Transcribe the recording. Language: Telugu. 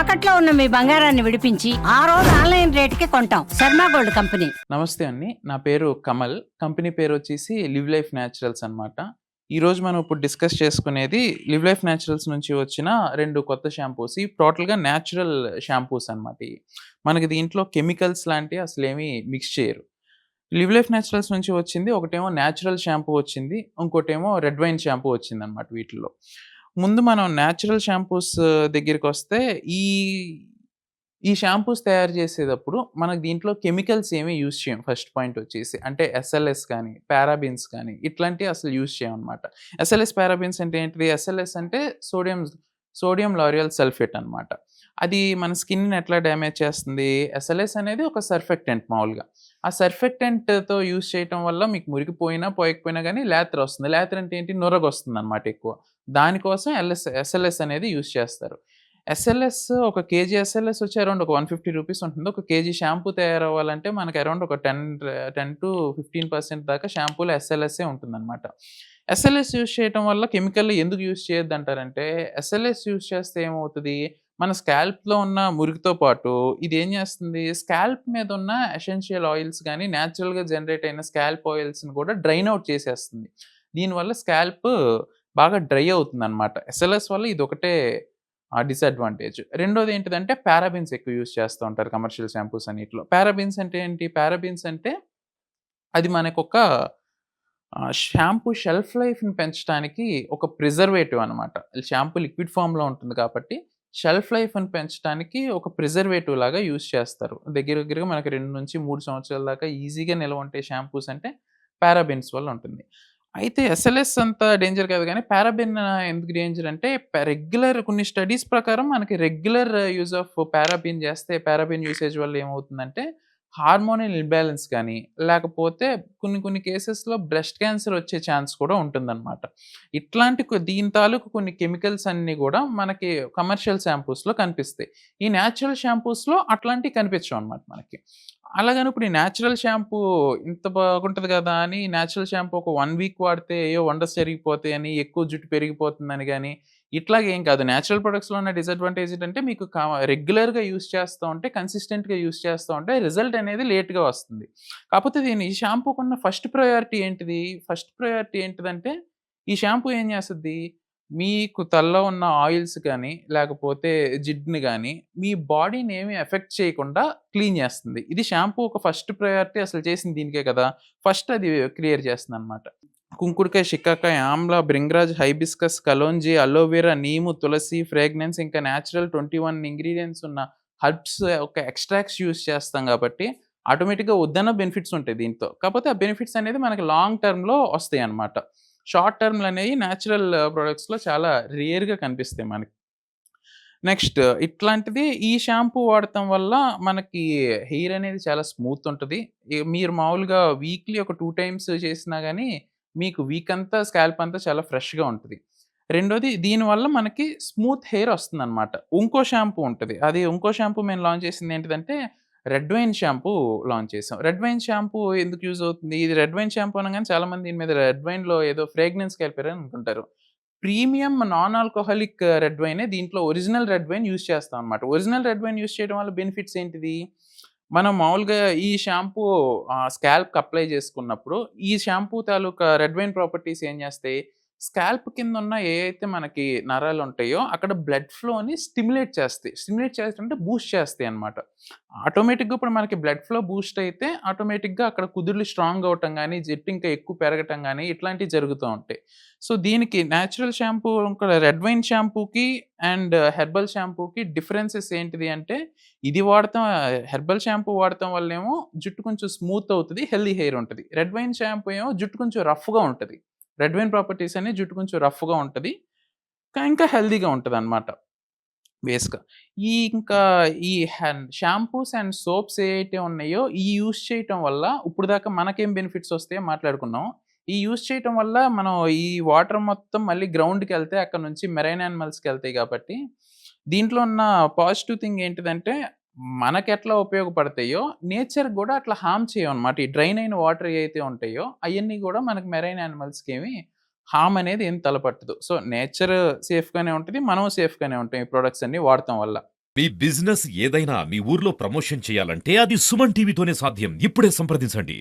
తాకట్లో ఉన్న మీ బంగారాన్ని విడిపించి ఆ రోజు ఆన్లైన్ రేటుకి కొంటాం. Sharma gold company. నమస్తే అండి. నా పేరు కమల్. కంపెనీ పేరు వచ్చేసి లివ్ లైఫ్ న్యాచురల్స్ అనమాట ఈరోజు మనం ఇప్పుడు డిస్కస్ చేసుకునేది లివ్ లైఫ్ న్యాచురల్స్ నుంచి వచ్చిన రెండు కొత్త షాంపూస్. ఈ టోటల్గా న్యాచురల్ షాంపూస్ అనమాట మనకి దీంట్లో కెమికల్స్ లాంటివి అసలు ఏమీ మిక్స్ చేయరు. లివ్ లైఫ్ న్యాచురల్స్ నుంచి వచ్చింది ఒకటేమో న్యాచురల్ షాంపూ వచ్చింది. ఇంకోటేమో రెడ్ వైన్ షాంపూ వచ్చింది అనమాట వీటిలో ముందు మనం న్యాచురల్ షాంపూస్ దగ్గరికి వస్తే ఈ ఈ షాంపూస్ తయారు చేసేటప్పుడు మనకు దీంట్లో కెమికల్స్ ఏమీ యూజ్ చేయం. ఫస్ట్ పాయింట్ వచ్చేసి అంటే ఎస్ఎల్ఎస్ కానీ పారాబిన్స్ కానీ ఇట్లాంటివి అసలు యూజ్ చేయం అనమాట ఎస్ఎల్ఎస్ పారాబిన్స్ అంటే ఏంటిది? ఎస్ఎల్ఎస్ అంటే సోడియం సోడియం లారియల్ సల్ఫేట్ అనమాట అది మన స్కిన్ని ఎట్లా డ్యామేజ్ చేస్తుంది? ఎస్ఎల్ఎస్ అనేది ఒక సర్ఫెక్టెంట్ మామూలుగా. ఆ సర్ఫెక్టెంట్తో యూజ్ చేయటం వల్ల మీకు మురికిపోయినా పోయకపోయినా కానీ లేతర్ వస్తుంది. లేతర్ అంటే ఏంటి? నొరగొస్తుంది అనమాట ఎక్కువ. దానికోసం ఎల్ఎస్ ఎస్ఎల్ఎస్ అనేది యూస్ చేస్తారు. ఎస్ఎల్ఎస్ ఒక కేజీ ఎస్ఎల్ఎస్ వచ్చి అరౌండ్ ఒక వన్ ఫిఫ్టీ రూపీస్ ఉంటుంది. ఒక కేజీ షాంపూ తయారవ్వాలంటే మనకి అరౌండ్ ఒక ten ten to fifteen percent దాకా షాంపూలో ఎస్ఎల్ఎస్ఏ ఉంటుందన్నమాట. ఎస్ఎల్ఎస్ యూస్ చేయడం వల్ల కెమికల్ ఎందుకు యూజ్ చేయొద్దు అంటారంటే ఎస్ఎల్ఎస్ యూస్ చేస్తే ఏమవుతుంది? మన స్కాల్ప్లో ఉన్న మురికితో పాటు ఇది ఏం చేస్తుంది? స్కాల్ప్ మీద ఉన్న ఎసెన్షియల్ ఆయిల్స్ కానీ న్యాచురల్గా జనరేట్ అయిన స్కాల్ప్ ఆయిల్స్ని కూడా డ్రైన్ అవుట్ చేసేస్తుంది. దీనివల్ల స్కాల్ప్ బాగా డ్రై అవుతుంది అనమాట ఎస్ఎల్ఎస్ వల్ల ఇది ఒకటే డిసడ్వాంటేజ్ రెండోది ఏంటిదంటే పారాబిన్స్ ఎక్కువ యూజ్ చేస్తూ ఉంటారు కమర్షియల్ షాంపూస్ అన్నిటిలో. పారాబిన్స్ అంటే ఏంటి? పారాబిన్స్ అంటే అది మనకు ఒక షాంపూ షెల్ఫ్ లైఫ్ని పెంచడానికి ఒక ప్రిజర్వేటివ్ అనమాట షాంపూ లిక్విడ్ ఫామ్లో ఉంటుంది కాబట్టి షెల్ఫ్ లైఫ్ని పెంచడానికి ఒక ప్రిజర్వేటివ్ లాగా యూస్ చేస్తారు. దగ్గర దగ్గరగా మనకి రెండు నుంచి మూడు సంవత్సరాల దాకా ఈజీగా నిల్వ ఉంటే షాంపూస్ అంటే పారాబిన్స్ వల్ల ఉంటుంది. అయితే ఎస్ఎల్ఎస్ అంత డేంజర్ కాదు కానీ పారాబిన్ ఎందుకు డేంజర్ అంటే రెగ్యులర్ కొన్ని స్టడీస్ ప్రకారం మనకి రెగ్యులర్ యూజ్ ఆఫ్ పారాబిన్ చేస్తే పారాబిన్ యూసేజ్ వల్ల ఏమవుతుందంటే హార్మోనల్ ఇంబ్యాలెన్స్ కానీ లేకపోతే కొన్ని కొన్ని కేసెస్లో బ్రెస్ట్ క్యాన్సర్ వచ్చే ఛాన్స్ కూడా ఉంటుందన్నమాట. ఇట్లాంటి దీని తాలూకు కొన్ని కెమికల్స్ అన్నీ కూడా మనకి కమర్షియల్ షాంపూస్లో కనిపిస్తాయి. ఈ న్యాచురల్ షాంపూస్లో అట్లాంటివి కనిపించవు అనమాట మనకి. అలాగని ఇప్పుడు ఈ న్యాచురల్ షాంపూ ఇంత బాగుంటుంది కదా అని న్యాచురల్ షాంపూ ఒక వన్ వీక్ వాడితే ఏయో వండర్స్ జరిగిపోతాయి అని ఎక్కువ జుట్టు పెరిగిపోతుందని కానీ ఇట్లాగే ఏం కాదు. న్యాచురల్ ప్రొడక్ట్స్లో ఉన్న డిసడ్వాంటేజ్ ఏంటంటే మీకు రెగ్యులర్గా యూస్ చేస్తూ ఉంటే కన్సిస్టెంట్గా యూస్ చేస్తూ ఉంటే రిజల్ట్ అనేది లేట్గా వస్తుంది. కాకపోతే దీని ఈ షాంపూకున్న ఫస్ట్ ప్రయారిటీ ఏంటిది? ఫస్ట్ ప్రయారిటీ ఏంటిదంటే ఈ షాంపూ ఏం చేస్తుంది? మీకు తలలో ఉన్న ఆయిల్స్ కానీ లేకపోతే జిడ్ని కానీ మీ బాడీని ఏమీ ఎఫెక్ట్ చేయకుండా క్లీన్ చేస్తుంది. ఇది షాంపూ ఒక ఫస్ట్ ప్రయారిటీ అసలు చేసింది దీనికే కదా. ఫస్ట్ అది క్లియర్ చేస్తుంది అనమాట కుంకుడుకాయ shikakai amla bhringraj hibiscus kalonji aloe vera neem tulsi fragrance ఇంకా న్యాచురల్ ట్వంటీ వన్ ఇంగ్రీడియంట్స్ ఉన్న హర్బ్స్ ఒక ఎక్స్ట్రాక్ట్స్ యూస్ చేస్తాం కాబట్టి ఆటోమేటిక్గా వద్దన్న బెనిఫిట్స్ ఉంటాయి దీంతో. కాకపోతే ఆ బెనిఫిట్స్ అనేది మనకి లాంగ్ టర్మ్లో వస్తాయి అన్నమాట షార్ట్ టర్మ్లు అనేవి న్యాచురల్ ప్రొడక్ట్స్లో చాలా రేర్గా కనిపిస్తాయి మనకి. నెక్స్ట్ ఇట్లాంటిది ఈ షాంపూ వాడటం వల్ల మనకి హెయిర్ అనేది చాలా స్మూత్ ఉంటుంది. మీరు మామూలుగా వీక్లీ ఒక టూ టైమ్స్ చేసినా కానీ మీకు వీక్ అంతా స్కాల్ప్ అంతా చాలా ఫ్రెష్గా ఉంటుంది. రెండోది దీనివల్ల మనకి స్మూత్ హెయిర్ వస్తుంది అనమాట ఇంకో షాంపూ ఉంటుంది. అది ఇంకో షాంపూ మేము లాంచ్ చేసింది ఏంటిదంటే రెడ్ వైన్ షాంపూ లాంచ్ చేసాం. రెడ్ వైన్ షాంపూ ఎందుకు యూజ్ అవుతుంది? ఇది రెడ్ వైన్ షాంపూ అనగానే చాలా మంది దీని మీద రెడ్ వైన్లో ఏదో ఫ్రేగ్రెన్స్ కలిపారని అనుకుంటారు. ప్రీమియం నాన్ ఆల్కహాలిక్ రెడ్ వైనే దీంట్లో ఒరిజినల్ రెడ్ వైన్ యూజ్ చేస్తాం అనమాట ఒరిజినల్ రెడ్ వైన్ యూజ్ చేయడం వల్ల బెనిఫిట్స్ ఏంటిది? మనం మామూలుగా ఈ షాంపూ స్కాల్ప్కి అప్లై చేసుకున్నప్పుడు ఈ షాంపూ తాలూకా రెడ్ వైన్ ప్రాపర్టీస్ ఏం చేస్తాయి? స్కాల్ప్ కింద ఉన్న ఏ అయితే మనకి నరాలు ఉంటాయో అక్కడ బ్లడ్ ఫ్లోని స్టిమ్యులేట్ చేస్తాయి. స్టిమ్యులేట్ చేస్తుంటే బూస్ట్ చేస్తాయి అనమాట ఆటోమేటిక్గా ఇప్పుడు మనకి బ్లడ్ ఫ్లో బూస్ట్ అయితే ఆటోమేటిక్గా అక్కడ కుదుర్లు స్ట్రాంగ్ అవటం కానీ జట్టు ఇంకా ఎక్కువ పెరగటం కానీ ఇట్లాంటివి జరుగుతూ ఉంటాయి. సో దీనికి న్యాచురల్ షాంపూ ఇంకా రెడ్ వైన్ షాంపూకి అండ్ హెర్బల్ షాంపూకి డిఫరెన్సెస్ ఏంటిది అంటే ఇది వాడతాం హెర్బల్ షాంపూ వాడటం వల్ల ఏమో జుట్టు కొంచెం స్మూత్ అవుతుంది హెల్దీ హెయిర్ ఉంటుంది. రెడ్ వైన్ షాంపూ ఏమో జుట్టు కొంచెం రఫ్గా ఉంటుంది. రెడ్ వైన్ ప్రాపర్టీస్ అనేది జుట్టు కొంచెం రఫ్గా ఉంటుంది. ఇంకా హెల్దీగా ఉంటుంది అనమాట బేస్గా ఈ ఇంకా ఈ షాంపూస్ అండ్ సోప్స్ ఏవైతే ఉన్నాయో ఈ యూస్ చేయటం వల్ల ఇప్పుడు దాకా మనకేం బెనిఫిట్స్ వస్తాయో మాట్లాడుకున్నాం. ఈ యూస్ చేయటం వల్ల మనం ఈ వాటర్ మొత్తం మళ్ళీ గ్రౌండ్కి వెళ్తే అక్కడ నుంచి మెరైన్ యానిమల్స్కి వెళ్తాయి కాబట్టి దీంట్లో ఉన్న పాజిటివ్ థింగ్ ఏంటిదంటే మనకెట్లా ఉపయోగపడతాయో నేచర్ కూడా అట్లా హామ్ చేయవు అనమాట ఈ డ్రైన్ అయిన వాటర్ ఏవైతే ఉంటాయో అవన్నీ కూడా మనకి మెరైన్ యానిమల్స్కి ఏమి హామ్ అనేది ఏం తలపట్టదు. సో నేచర్ సేఫ్గానే ఉంటుంది మనం సేఫ్గానే ఉంటాం ఈ ప్రొడక్ట్స్ అన్ని వాడటం వల్ల. మీ బిజినెస్ ఏదైనా మీ ఊర్లో ప్రమోషన్ చేయాలంటే అది సుమన్ టీవీతోనే సాధ్యం. ఇప్పుడే సంప్రదించండి.